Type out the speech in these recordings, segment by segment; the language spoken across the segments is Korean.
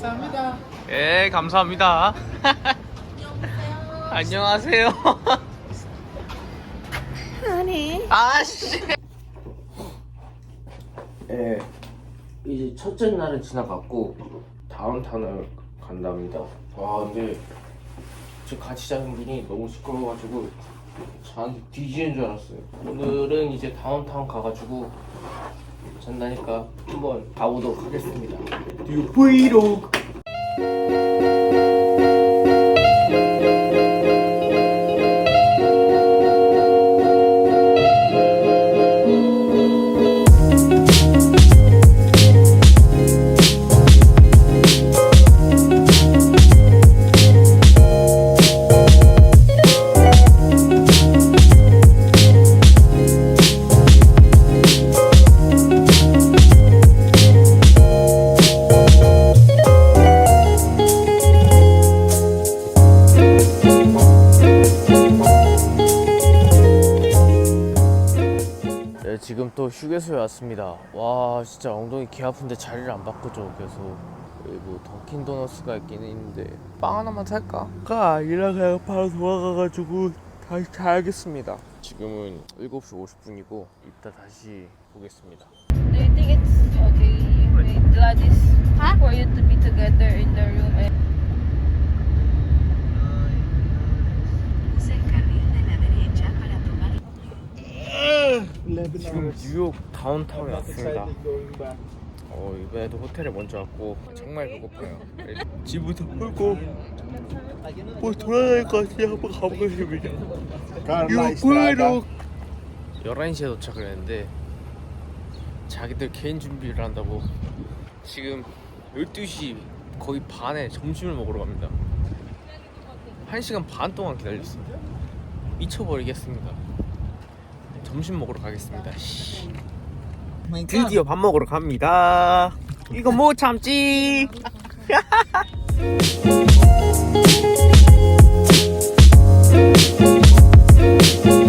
감사합니다. 예, 감사합니다. 안녕하세요. 아니 아씨. 예, 이제 첫째 날은 지나갔고 다운타운을 간답니다. 와 근데 저 같이 자는 분이 너무 시끄러워가지고 저한테 뒤지는 줄 알았어요. 오늘은 이제 다운타운 가가지고 잔다니까 한번 가보도록 하겠습니다. 뉴 브이로그. 왔습니다. 와, 진짜 엉덩이 개 아픈데 자리를 안 바꾸죠, 계속. 여기 뭐 던킨 도너스가 있긴 있는데 빵 하나만 살까? 가 아니라 그냥 바로 돌아가가지고 다시 자야겠습니다. 지금은 7시 50분이고 이따 다시 보겠습니다. Do you think it's okay, wait, Gladys, for you to be together in the room 지금 뉴욕 다운타운에 왔습니다. 어, 이번에도 호텔에 먼저 왔고 정말 배고파요. 집부터 풀고 뭐 돌아다닐 것 같으니 한번 가보겠습니다. 뉴욕 11시에 도착을 했는데 자기들 개인 준비를 한다고 지금 12시 거의 반에 점심을 먹으러 갑니다. 1시간 반 동안 기다렸어요. 미쳐버리겠습니다. 점심 먹으러 가겠습니다. 씨. 드디어 밥 먹으러 갑니다. 이거 못 참지.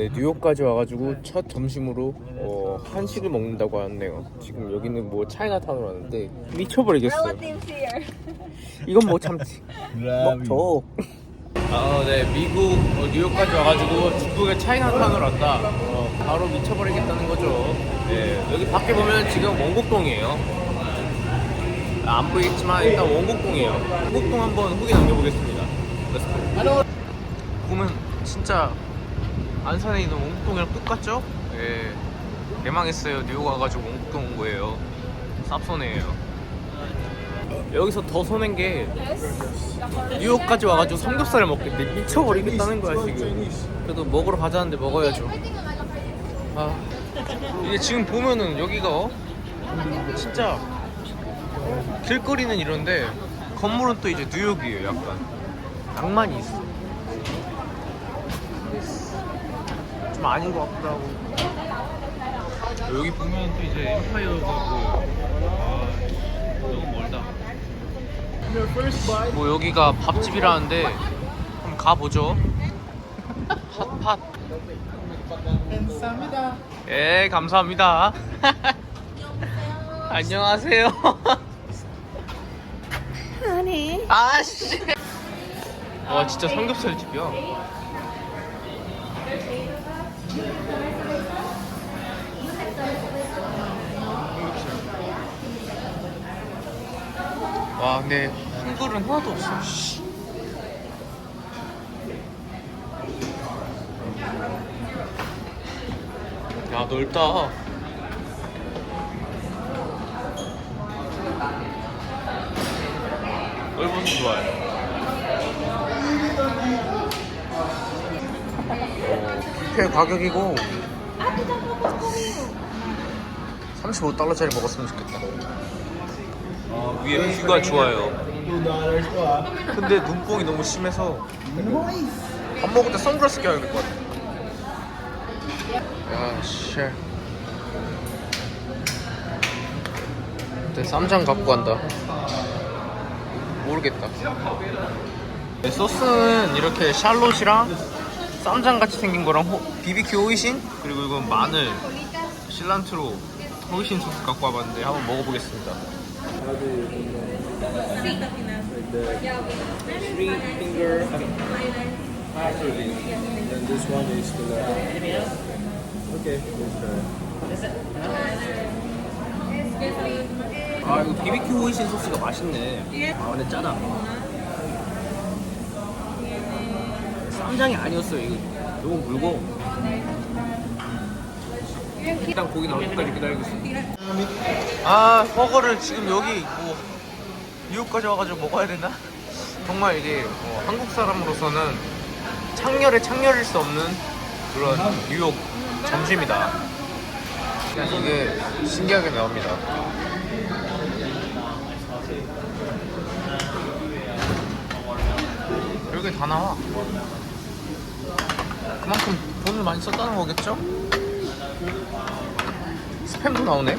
네, 뉴욕까지 와가지고 첫 점심으로 어, 한식을 먹는다고 하네요. 지금 여기는 뭐 차이나타운으로 왔는데 미쳐버리겠어요. 이건 못 참지. 먹죠. 아, 네, 미국 어, 뉴욕까지 와가지고 중국의 차이나타운을 왔다. 어, 바로 미쳐버리겠다는 거죠. 네, 여기 밖에 보면 지금 원곡동이에요. 아, 안 보이겠지만 일단 원곡동이에요. 원곡동 한번 후기 남겨보겠습니다. 렛츠고. 보면 진짜 안산에 있는 원곡동이랑 똑같죠? 예. 대망했어요. 뉴욕 와가지고 원곡동 온 거예요. 쌉손해예요. 여기서 더 손해인 게 뉴욕까지 와가지고 삼겹살을 먹겠대. 미쳐버리겠다는 거야 지금. 그래도 먹으러 가자는데 먹어야죠. 아 이게 지금 보면은 여기가 어? 진짜 길거리는 이런데 건물은 또 이제 뉴욕이에요. 약간 낭만이 있어. 좀 아닌 것 같기도 하고. 여기 보면 또 이제 엠파이어가 보여요 아 너무 멀다. 뭐 여기가 밥집이라는데 한번 가보죠. 핫팟. 감사합니다. 예 감사합니다. 안녕하세요. 아니. 아씨. 와 진짜 삼겹살 집이야 와 근데 한글은 하나도 없어 씨. 야 넓다 넓어서 좋아요. 뷔페 가격이고 35달러짜리 먹었으면 좋겠다. 어, 위에 뷰가 좋아요. 근데 눈뽕이 너무 심해서 밥 먹을 때 선글라스 껴야 될 것 같아. 야, 씨. 근데 쌈장 갖고 간다. 모르겠다. 네, 소스는 이렇게 샬롯이랑 쌈장 같이 생긴 거랑 호, BBQ 호이신 그리고 이건 마늘, 실란트로 호이신 소스 갖고 와봤는데 한번 먹어보겠습니다. 아 이거 BBQ 호이신 소스가 맛있네. 아 근데 짜다 쌈장이 아니었어요. 이거 너무 묽어. 일단 고기 나올 때까지 기다리겠습니다 아 버거를 지금 여기 뭐 미국까지 와가지고 먹어야 되나? 정말 이게 어, 한국 사람으로서는 창렬에 창렬일 수 없는 그런 뉴욕 점심이다. 그냥 이게 신기하게 나옵니다. 별게 다 나와. 그만큼 돈을 많이 썼다는 거겠죠? 스팸도 나오네.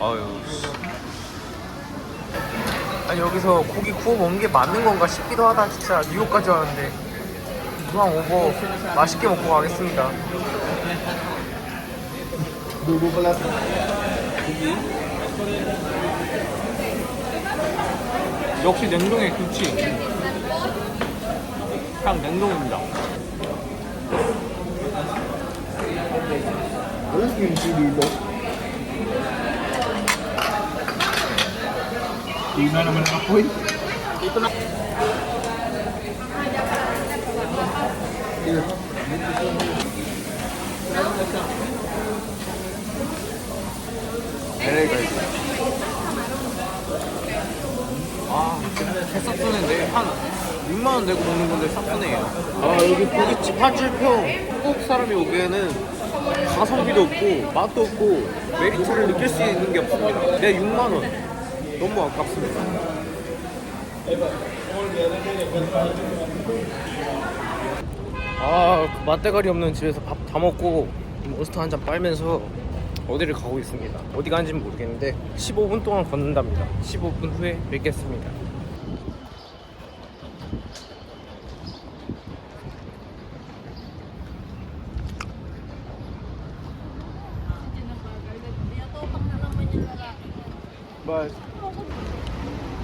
아유. 씨. 아니 여기서 고기 구워 먹는 게 맞는 건가 싶기도 하다 진짜 뉴욕까지 왔는데 이왕 오고 맛있게 먹고 가겠습니다. 역시 냉동의 김치. 그냥 냉동입니다. Walang kimchi dito. Di na naman ang apoy. 아, 개싹순인데 한 6만 원 내고 먹는 건데 싹순해요. 아 여기 고깃집 한 줄평 한국 사람이 오기에는 가성비도 없고 맛도 없고 메리트를 느낄 수 있는 게 없습니다. 내 6만 원 너무 아깝습니다. 아, 그 맛대가리 없는 집에서 밥 다 먹고 몬스터 한 잔 빨면서 어디를 가고 있습니다. 어디 가는지는 모르겠는데 15분 동안 걷는답니다. 15분 후에 뵙겠습니다.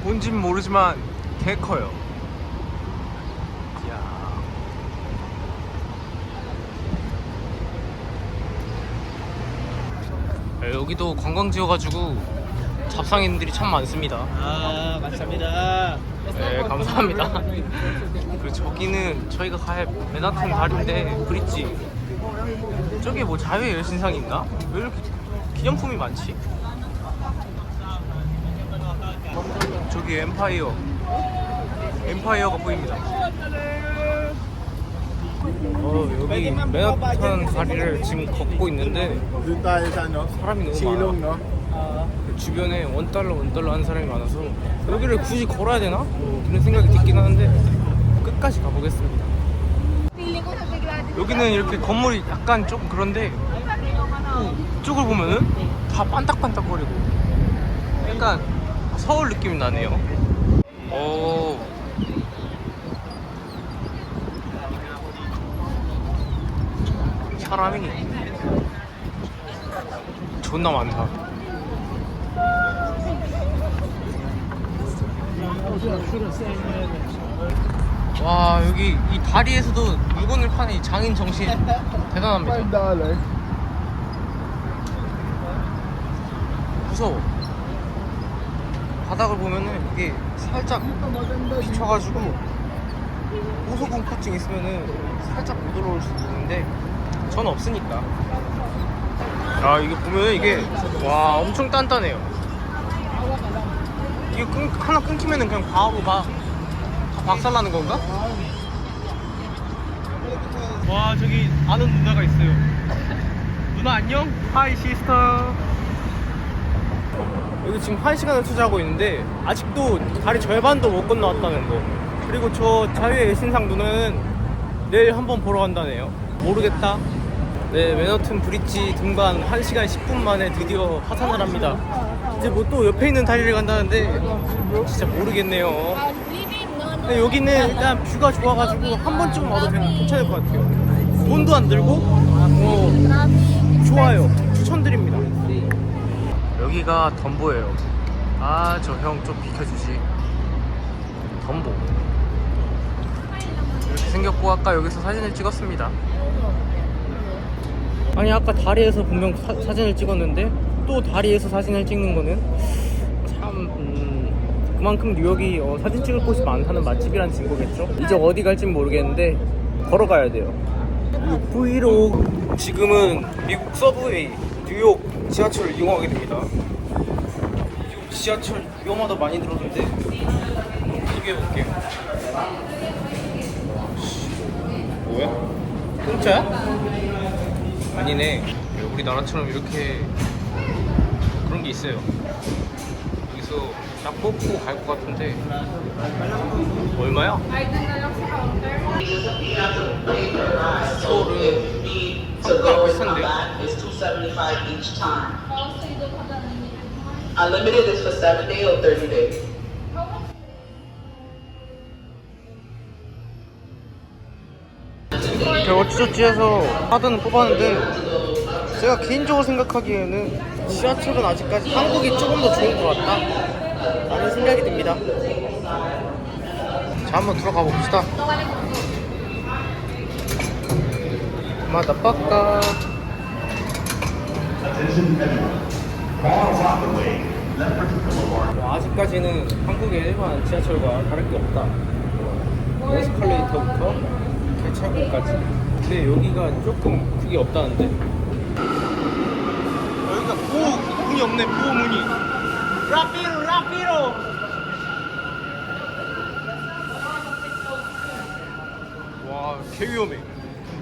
뭔진 모르지만 개 커요. 이야. 네, 여기도 관광지여가지고 잡상인들이 참 많습니다. Ah, 감사합니다. 네, 감사합니다. 그리고 저기는 저희가 갈 맨하튼 다리인데 브릿지. 저게 뭐 자유의 여신상이 있나? 왜 이렇게 기념품이 많지? 저기 엠파이어. 엠파이어가 보입니다. 어, 여기 맨하튼 다리를 지금 걷고 있는데? 사람이 너무 많아. no? 주변에 원달러 원달러 하는 사람이 많아서 여기를 굳이 걸어야 되나? 그런 생각이 들긴 하는데 끝까지 가보겠습니다 여기는 이렇게 건물이 약간 조금 그런데 또 이쪽을 보면은 다 반딱반딱거리고 약간 서울 느낌이 나네요. 오. 사람이 존나 많다. 와 여기 이 다리에서도 물건을 파는 이 장인 정신 대단합니다. $5. 무서워 바닥을 보면은 이게 살짝 비쳐가지고 호소공포증 있으면은 살짝 못 올라올 수도 있는데 전 없으니까 아 이게 보면은 이게 와 엄청 단단해요 이거 끊, 하나 끊기면은 그냥 바로 막 박살나는 건가? 와 저기 아는 누나가 있어요 누나 안녕? 하이 시스터 여기 지금 한 시간을 투자하고 있는데 아직도 다리 절반도 못 건너왔다는 거. 그리고 저 자유의 신상 누나는 내일 한번 보러 간다네요. 모르겠다. 네 맨하튼 브릿지 등반 1시간 10분 만에 드디어 하산을 합니다. 이제 뭐 또 옆에 있는 다리를 간다는데 진짜 모르겠네요. 근데 여기는 일단 뷰가 좋아가지고 한 번쯤 와도 그냥 괜찮을 것 같아요. 돈도 안 들고? 어, 좋아요. 추천드립니다 여기가 덤보예요. 아 저 형 좀 비켜주지. 덤보. 이렇게 생겼고 아까 여기서 사진을 찍었습니다. 아니 아까 다리에서 분명 사, 사진을 찍었는데 또 다리에서 사진을 찍는 거는 참 음, 그만큼 뉴욕이 어, 사진 찍을 곳이 많다는 맛집이란 증거겠죠? 이제 어디 갈진 모르겠는데 걸어가야 돼요. 브이로그. 지금은 미국 서브웨이 뉴욕 지하철을 이용하게 됩니다 지하철 위험하다 많이 들었는데 비교해볼게요 뭐야? 공짜야? 아니네 우리나라처럼 이렇게 그런 게 있어요 여기서 딱 뽑고 갈 것 같은데 얼마야? 서울은 한국랑 비슷한데요? Is two seventy five each time. Unlimited is for seven day or thirty day. 제가 어찌저찌해서 카드는 뽑았는데 제가 개인적으로 생각하기에는 지하철은 아직까지 한국이 조금 더 좋은 것 같다. 라는 생각이 듭니다. 자 한번 들어가 봅시다. 마다 빠까 뭐 아직까지는 한국의 일반 지하철과 다를 게 없다. 에스컬레이터부터 개찰구까지. 근데 여기가 조금 그게 없다는데. 여기가 보호 문이 없네 보호 문이. 라피로 라피로. 와 개 위험해.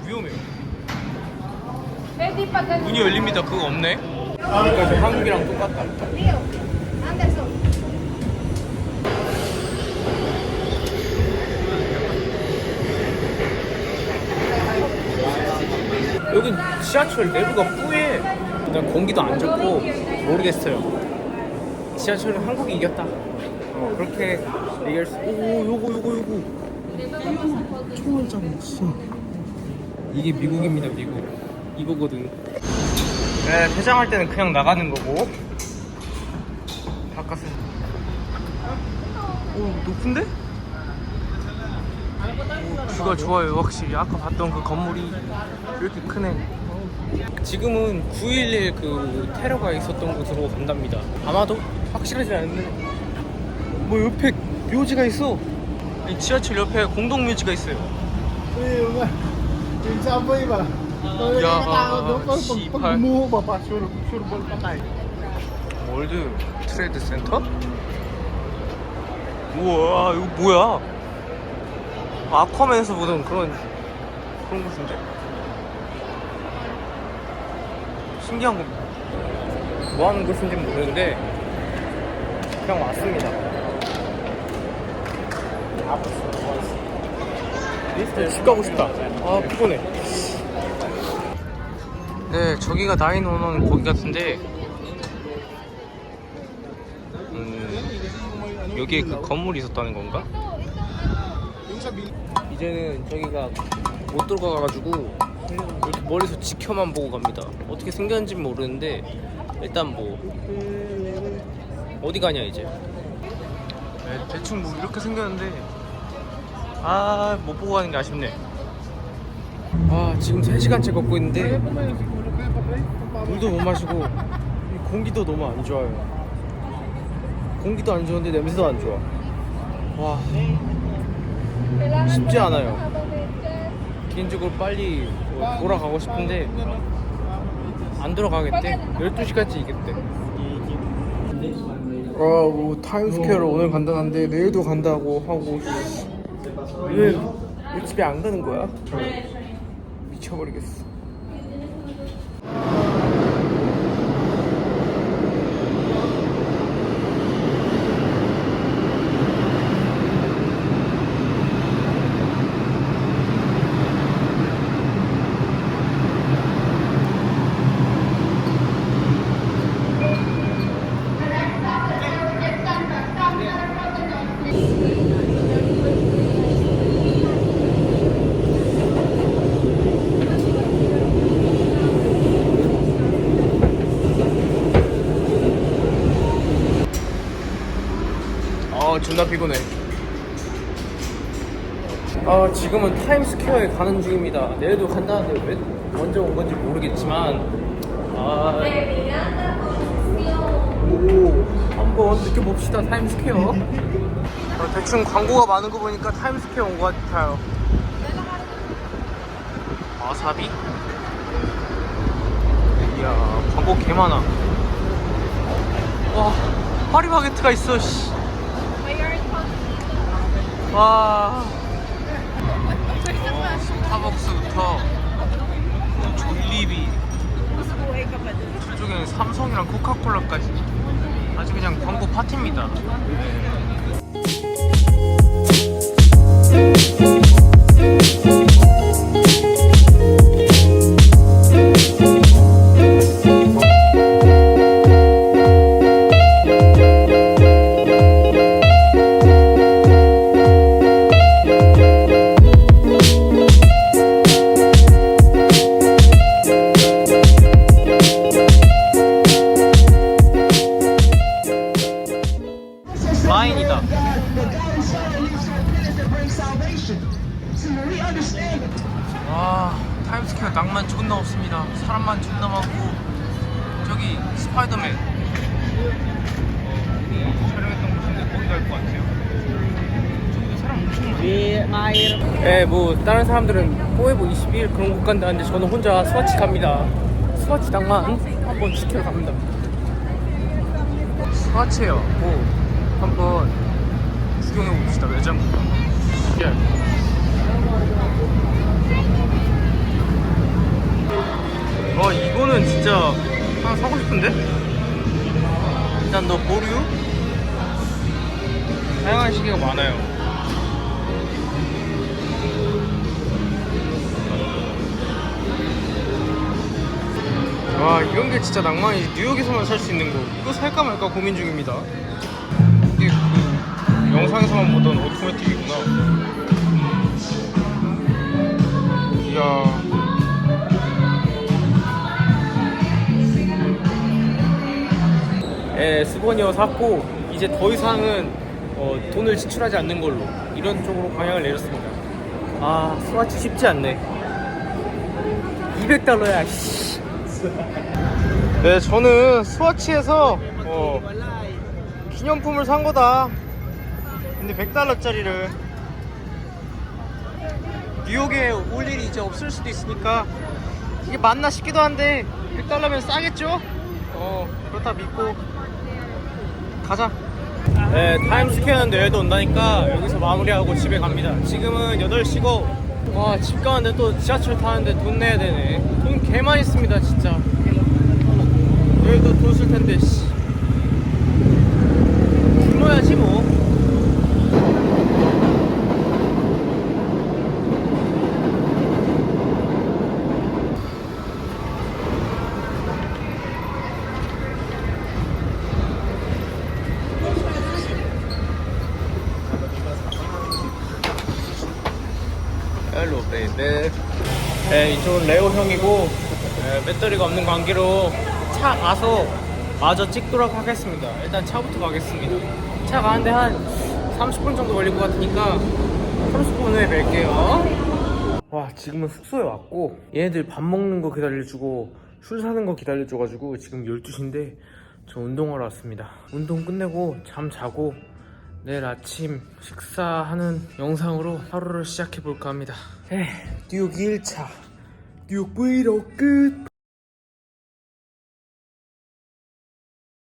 위험해요 문이 열립니다. 그거 없네. 그러니까 저 한국이랑 똑같다. 여기 지하철 내부가 뿌예 일단 공기도 안 좋고 모르겠어요. 지하철은 한국이 이겼다. 어, 그렇게 얘기할 수 오, 요거 요거 요거. 이거 초월장 진짜 이게 미국입니다 미국 이거거든. 네, 퇴장할 때는 그냥 나가는 거고. 바깥은 오 높은데? 오, 뷰가 좋아요 확실히. 아까 봤던 그 건물이 이렇게 크네. 지금은 9.11 그 테러가 있었던 곳으로 간답니다. 아마도 확실하지 않은데. 뭐 옆에 묘지가 있어. 이 지하철 옆에 공동 묘지가 있어요 야, 씨발. 월드 트레이드 센터? 우와 이거 뭐야? 아쿠아맨에서 보던 그런 그런 곳인데? 신기한 겁니다 뭐 하는 곳인지 모르는데 그냥 왔습니다. 집 가고 싶다. 아 피곤해 네 저기가 나인원원 거기 같은데 음, 여기에 그 건물이 있었다는 건가? 이제는 저기가 못 들어가가지고 이렇게 멀리서 지켜만 보고 갑니다. 어떻게 생겼는지 모르는데 일단 뭐 어디 가냐 이제. 네, 대충 뭐 이렇게 생겼는데 아 못 보고 가는 게 아쉽네. 아 지금 3시간째 걷고 있는데 물도 못 마시고 이 공기도 너무 안 좋아요. 공기도 안 좋은데 냄새도 안 좋아. 와 쉽지 않아요. 개인적으로 빨리 뭐 돌아가고 싶은데 안 돌아가겠대. 12시까지 이겠대. 아뭐 타임스퀘어를 오늘 간다는데 내일도 간다고 하고 왜, 왜 집에 안 가는 거야? 미쳐버리겠어 아 존나 피곤해. 아 지금은 타임스퀘어에 가는 중입니다. 내일도 간다는데 왜 먼저 온 건지 모르겠지만 아. 오, 한번 느껴봅시다 타임스퀘어. 어, 대충 광고가 많은 거 보니까 타임스퀘어 온것 같아요. 와사비? 이야 광고 개 많아. 와 파리바게트가 있어 씨. 와. 어, 스타벅스부터 졸리비 저쪽에는 삼성이랑 코카콜라까지 아주 그냥 광고 파티입니다. 라 21 그런 곳 간다는데 저는 혼자 스와치 갑니다. 스와치 낭만 한번 지키러 갑니다. 스와치요? 뭐 한번 구경해 봅시다 매장. 예. 와 이거는 진짜 하나 사고 싶은데? 일단 너 보류? 다양한 시계가 많아요 와 이런 게 진짜 낭만이지 뉴욕에서만 살 수 있는 거 이거 살까 말까 고민 중입니다 이게 그 영상에서만 보던 오토매틱이구나 이야 예, 스포니어 샀고 이제 더 이상은 어, 돈을 지출하지 않는 걸로 이런 쪽으로 방향을 내렸습니다. 아 스와치 쉽지 않네. 200달러야. 씨. 네, 저는 스와치에서 어, 기념품을 산 거다. 근데 100달러짜리를 뉴욕에 올 일이 이제 없을 수도 있으니까 이게 맞나 싶기도 한데 100달러면 싸겠죠? 어 그렇다 믿고 가자 네 타임스퀘어는 내일도 온다니까 여기서 마무리하고 집에 갑니다 지금은 8시고 와 집 가는데 또 지하철 타는데 돈 내야 되네. 돈 개 많이 씁니다 진짜. 내일도 돈 쓸 텐데 씨. 굶어야지 뭐 헬로 베이베 네, 이쪽은 레오 형이고 네, 배터리가 없는 관계로 차 가서 마저 찍도록 하겠습니다. 일단 차부터 가겠습니다. 차 가는데 한 30분 정도 걸릴 것 같으니까 30분 후에 뵐게요. 와 지금은 숙소에 왔고 얘네들 밥 먹는 거 기다려주고 술 사는 거 기다려줘가지고 지금 12시인데 저 운동하러 왔습니다. 운동 끝내고 잠 자고 내일 아침 식사하는 영상으로 하루를 시작해 볼까 합니다. 에, 뉴욕 1차 뉴욕 브이로그 끝.